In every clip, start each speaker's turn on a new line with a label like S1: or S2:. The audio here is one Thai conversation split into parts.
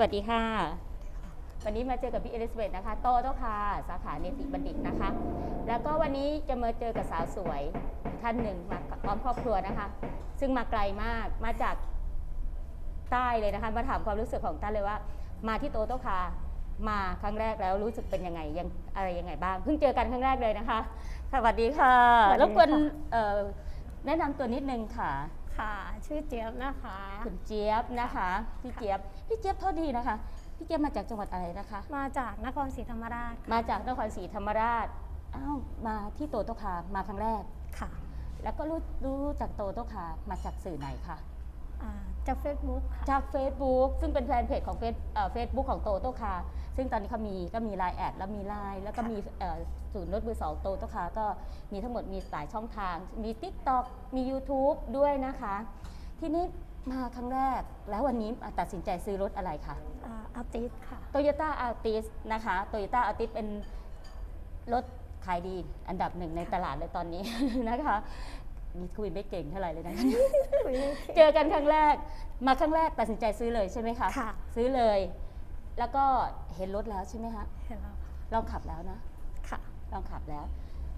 S1: วัสดีค่ะ วันนี้มาเจอกับพี่เอลิซาเบธนะคะ โตโตค่ะ สาขาเนติบัณฑิตนะคะ แล้วก็วันนี้จะมาเจอกับสาวสวยท่านหนึ่งมาพร้อมครอบครัวนะคะ ซึ่งมาไกลมากมาจากใต้เลยนะคะ มาถามความรู้สึกของท่านเลยว่า มาที่โตโตคามาครั้งแรกแล้วรู้สึกเป็นยังไงยังอะไรยังไงบ้าง เพิ่งเจอกันครั้งแรกเลยนะคะ สวัสดีค่ะ
S2: สวัสดี
S1: รบกวน
S2: ค่ะ
S1: เอ่อแนะนำตัวนิดนึงค่ะ
S2: ค่ะ ชื่อเจี๊ยบนะคะ
S1: คุณเจี๊ยบนะคะพี่เจี๊ยบพี่เจี๊ยบโทษทีนะคะพี่เจี๊ยบมาจากจังหวัดอะไรนะคะ
S2: มาจากนครศรีธรรมราชค่ะ
S1: มาจากนครศรีธรรมราชอ้าวมาที่โตโตคามาครั้งแรก
S2: ค่ะ
S1: แล้วก็รู้รู้จากโตโตคามาจากสื่อไหนคะ
S2: อ่าจากเฟซบุ๊กค่ะ
S1: จาก Facebook ซึ่งเป็นแฟนเพจของเฟซเฟซบุ๊กของโตโตคาซึ่งตอนนี้เขามีก็มีไลน์แอดแล้วมีไลน์แล้วก็มีเอ่อศูนย์รถมือสองโตโตคาก็มีทั้งหมดมีหลายช่องทาง มี TikTok มี YouTube ด้วยนะคะ ทีนี้มาครั้งแรกแล้ววันนี้ตัดสินใจซื้อรถอะไรคะ
S2: อาร์ติสค่ะ
S1: โตโยต้าอาร์ติสนะคะโตโยต้าอาร์ติสเป็นรถขายดีอันดับหนึ่งในตลาดเลยตอนนี้ นะคะ นี่คุยไม่เก่งเท่าไหร่เลยนะ
S2: คุยไม่
S1: เจ
S2: เก่ง
S1: อกันครั้งแรก มาครั้งแรกตัดสินใจซื้อเลยใช่ไหมคะ
S2: ค่ะ
S1: ซื้อเลย แล้วก็เห็นรถแล้วใช่ไหมคะ
S2: เห็นแล้วค่ะ
S1: ลองขับแล้วนะ
S2: ค่ะ
S1: ลองขับแล้ว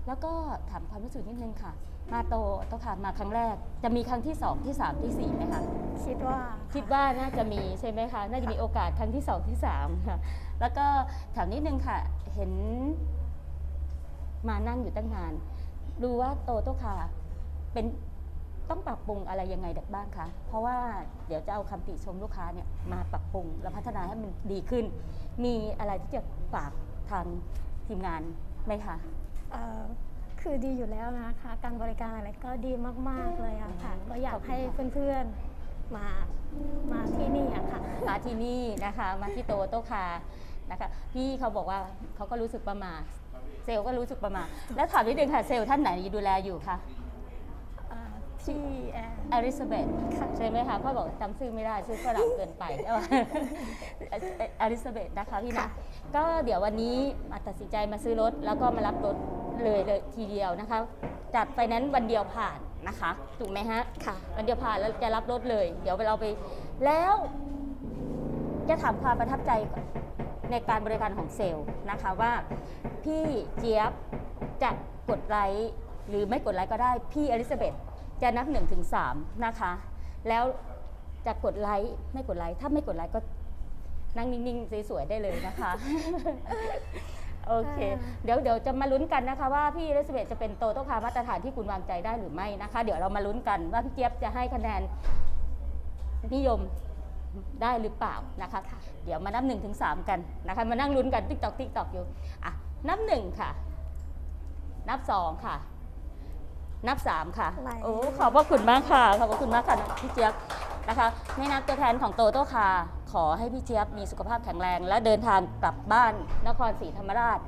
S1: แล้วก็ถามความรู้สึกนิดนึงค่ะ มาโตโตค่ะมาครั้งแรก จะมีครั้งที่สองที่สามที่สี่ไหมคะ
S2: คิดว่า
S1: คิดว่าน่าจะมีใช่ไหมคะ น่าจะมีโอกาสครั้งที่สองที่สามค่ะ แล้วก็ถามนิดนึงค่ะ เห็นมานั่งอยู่ตั้งนาน ดูว่าโตโตค่ะ เป็นต้องปรับปรุงอะไรยังไงบ้างคะ เพราะว่าเดี๋ยวจะเอาคำติชมลูกค้าเนี่ยมาปรับปรุงและพัฒนาให้มันดีขึ้น มีอะไรที่จะฝากทางทีมงานไหมคะ
S2: เอ่อคือดีอยู่แล้วนะคะ การบริการอะไรก็ดีมาก ๆ เลยอะค่ะ ก็อยากให้เพื่อนๆ มา มาที่นี่อะค่ะ
S1: มาที่นี่นะคะ มาที่โตโตคา นะคะ พี่เขาบอกว่าเขาก็รู้สึกประมาทเซลล์ก็รู้สึกประมาทแล้วถามนิดนึงค่ะ เซลล์ท่านไหนดูแลอยู่คะ
S2: อ่าพี่แอน
S1: อลิซาเบธ
S2: ค่ะ
S1: ใช่ไหมคะพ่อบอกจำชื่อไม่ได้ชื่อฝรั่งเกินไปอลิซาเบธนะคะพี่นะ
S2: ค่ะ
S1: ก็เดี๋ยววันนี้มาตัดสินใจมาซื้อรถ แล้วก็มารับรถเลยเลยทีเดียวนะคะ จัดไฟแนนซ์วันเดียวผ่านนะคะถูกไหมฮะ
S2: ค่ะ
S1: วันเดียวผ่านแล้วจะรับรถเลย เดี๋ยวเราไปแล้ว จะถามความประทับใจในการบริการของเซลล์นะคะว่า พี่เจี๊ยบจะกดไลค์หรือไม่กดไลค์ก็ได้พี่อลิซาเบธ จะนับ1นถึงสนะคะ แล้วจะกดไลค์ไม่กดไลค์ถ้าไม่กดไลค์ก็นั่งนิ่งๆสวยๆได้เลยนะคะ โอเค เดี๋ยวเดี๋ยวจะมาลุ้นกันนะคะ ว่าพี่เรสเบตจะเป็นโตโต้คามาตรฐานที่คุณวางใจได้หรือไม่นะคะ เดี๋ยวเรามาลุ้นกันว่าพี่เจี๊ยบจะให้คะแนนนิยมได้หรือเปล่านะคะ เดี๋ยวมานับหนึ่งถึงสามกันนะคะ มานั่งลุ้นกันติ๊กตอกติ๊กตอกอยู่อะนับหนึ่งค่ะ นับสองค่ะ นับสามค่ะ
S2: ไหล
S1: โอ้ขอบพระคุณมากค่ะ ขอบพระคุณมากค่ะพี่เจี๊ยบนะคะในนามตัวแทนของโตโต้คาขอให้พี่เจี๊ยบมีสุขภาพแข็งแรง และเดินทางกลับบ้านนครศรีธรรมราช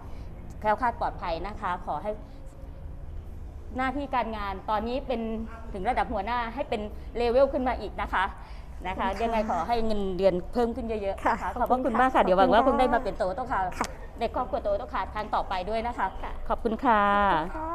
S1: แคล้วคลาดปลอดภัยนะคะ ขอให้หน้าที่การงานตอนนี้เป็นถึงระดับหัวหน้าให้เป็นเลเวลขึ้นมาอีกนะคะนะคะ
S2: ขอบคุณค่ะ
S1: ยังไงขอให้เงินเดือนเพิ่มขึ้นเยอะๆ
S2: ค่ะ
S1: นะคะข
S2: ข
S1: อ
S2: อ
S1: บบพ
S2: คุ
S1: ระ
S2: ณ
S1: คุณ
S2: ค่ะ
S1: มากค่ะ เดี๋ยวหวังว่า
S2: ขอบ
S1: ค
S2: คุณ
S1: งได้
S2: ค่ะ
S1: มาเป็นโตโต้คา
S2: ค่ะ
S1: ในครอบครัวโตโต้คาครั้งต่อไปด้วยนะคะ
S2: ค่ะ
S1: ขอบคุณค่ะ
S2: ค่ะ